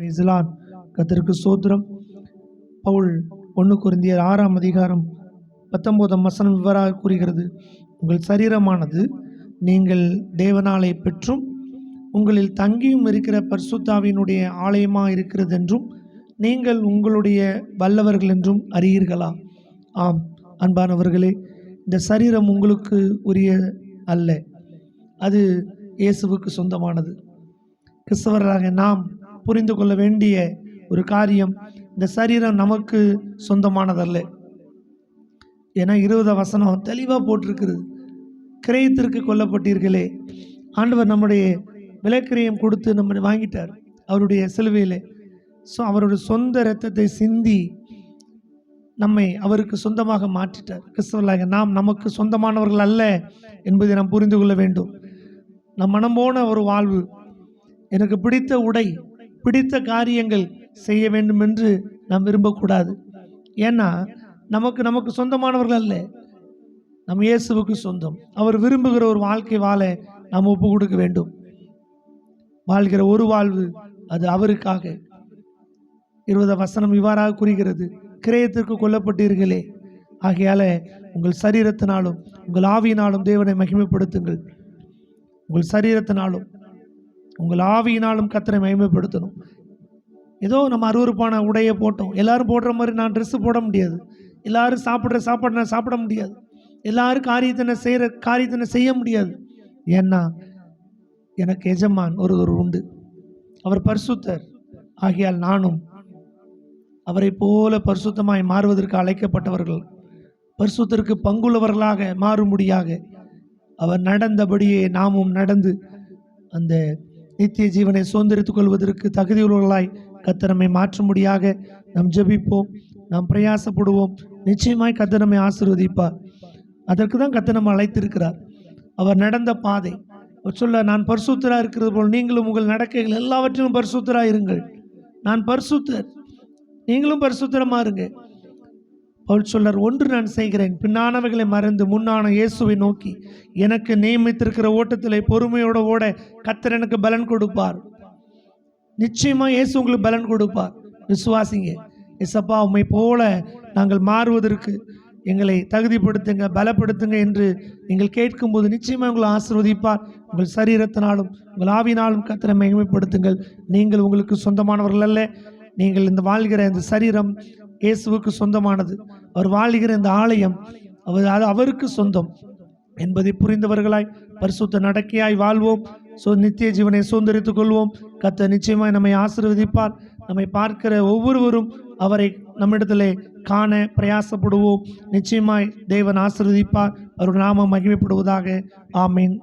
பிரைசலான் கத்திற்கு சோத்திரம் பவுல் ஒன்று குருந்தியர் ஆறாம் அதிகாரம் பத்தொம்போதாம் வசனம் இவ்வாறாக கூறுகிறது. உங்கள் சரீரமானது நீங்கள் தேவனாலை பெற்றும் உங்களில் தங்கியும் இருக்கிற பர்சுத்தாவினுடைய ஆலயமாக இருக்கிறது என்றும் நீங்கள் உங்களுடைய வல்லவர்கள் என்றும் அறியீர்களா? ஆம் அன்பானவர்களே இந்த சரீரம் உங்களுக்கு உரிய அல்ல. அது இயேசுவுக்கு சொந்தமானது. கிறிஸ்தவர்களாக நாம் புரிந்து கொள்ள வேண்டிய ஒரு காரியம் இந்த சரீரம் நமக்கு சொந்தமானதல்ல. ஏன்னா இருபது வசனம் தெளிவாக போட்டிருக்கிறது. கிரயத்திற்கு கொல்லப்பட்டீர்களே. ஆண்டவர் நம்முடைய விலைக்கிரயம் கொடுத்து நம்ம வாங்கிட்டார் அவருடைய சிலுவையில். ஸோ அவருடைய சொந்த இரத்தத்தை சிந்தி நம்மை அவருக்கு சொந்தமாக மாற்றிட்டார். கிறிஸ்தவர்களாக நாம் நமக்கு சொந்தமானவர்கள் அல்ல என்பதை நாம் புரிந்து கொள்ள வேண்டும். நம் மனம் போன ஒரு வாழ்வு. எனக்கு பிடித்த உடை பிடித்த காரியங்கள் செய்ய வேண்டும் என்று நாம் விரும்பக்கூடாது. ஏன்னா நமக்கு நமக்கு சொந்தமானவர்கள் அல்ல. நம் இயேசுவுக்கு சொந்தம். அவர் விரும்புகிற ஒரு வாழ்க்கை வாழ நாம் ஒப்பு கொடுக்க வேண்டும். வாழ்கிற ஒரு வாழ்வு அது அவருக்காக. இருபது வசனம் இவ்வாறாக கூறுகிறது. கிரயத்திற்கு கொல்லப்பட்டீர்களே. ஆகையால உங்கள் சரீரத்தினாலும் உங்கள் ஆவியினாலும் தேவனை மகிமைப்படுத்துங்கள். உங்கள் சரீரத்தினாலும் உங்கள் ஆவியினாலும் கத்தரை மயமைப்படுத்தணும் ஏதோ நம்ம அருவருப்பான உடையை போட்டோம். எல்லோரும் போடுற மாதிரி நான் ட்ரெஸ்ஸு போட முடியாது. எல்லோரும் சாப்பிட்ற சாப்பாடு நான் சாப்பிட முடியாது. எல்லாரும் காரியத்தினை செய்கிற காரியத்தினை செய்ய முடியாது. ஏன்னா எனக்கு எஜமான் ஒருவர் உண்டு. அவர் பரிசுத்தர். ஆகியால் நானும் அவரை போல பரிசுத்தமாய் மாறுவதற்கு அழைக்கப்பட்டவர்கள் பரிசுத்தருக்கு பங்குள்ளவர்களாக மாறும்படியாக அவர் நடந்தபடியே நாமும் நடந்து அந்த நித்திய ஜீவனை சுதந்திரித்துக் கொள்வதற்கு தகுதியுள்ளவர்களாய் கத்தனமை மாற்றும்படியாக நாம் ஜெபிப்போம். நாம் பிரயாசப்படுவோம். நிச்சயமாய் கத்தனமை ஆசீர்வதிப்பார். அதற்கு தான் கத்தனம் அழைத்திருக்கிறார். அவர் நடந்த பாதை. அவர் சொல்ல நான் பரிசுத்தராக இருக்கிறது போல் நீங்களும் உங்கள் நடக்கைகள் எல்லாவற்றிலும் பரிசுத்தராக இருங்கள். நான் பரிசுத்தர். நீங்களும் பரிசுத்தரமாக இருங்க பவுல் சொல்லார் ஒன்று நான் செய்கிறேன். பின்னானவைகளை மறந்து முன்னான இயேசுவை நோக்கி எனக்கு நியமித்திருக்கிற ஓட்டத்தில் பொறுமையோட ஓட கத்தர் எனக்கு பலன் கொடுப்பார். நிச்சயமாக இயேசு உங்களுக்கு பலன் கொடுப்பார். விசுவாசிங்க எசப்பா உம்மை போல நாங்கள் மாறுவதற்கு எங்களை தகுதிப்படுத்துங்க பலப்படுத்துங்க என்று நீங்கள் கேட்கும்போது நிச்சயமாக உங்களை ஆசிர்வதிப்பார். உங்கள் சரீரத்தினாலும் உங்கள் ஆவினாலும் கத்தரை மகிமைப்படுத்துங்கள். நீங்கள் உங்களுக்கு சொந்தமானவர்கள் அல்ல. நீங்கள் இந்த வாழ்கிற இந்த சரீரம் இயேசுவுக்கு சொந்தமானது. அவர் வாழ்கிற இந்த ஆலயம் அவர் அது அவருக்கு சொந்தம் என்பதை புரிந்தவர்களாய் பரிசுத்த நடக்கையாய் வாழ்வோம். ஸோ நித்திய ஜீவனை சுதந்திரித்துக் கொள்வோம். கத்த நிச்சயமாய் நம்மை ஆசிர்வதிப்பார். நம்மை பார்க்கிற ஒவ்வொருவரும் அவரை நம்மிடத்திலே காண பிரயாசப்படுவோம். நிச்சயமாய் தேவன் ஆசிர்வதிப்பார். அவர் நாமம் மகிமைப்படுவதாக. ஆமீன்.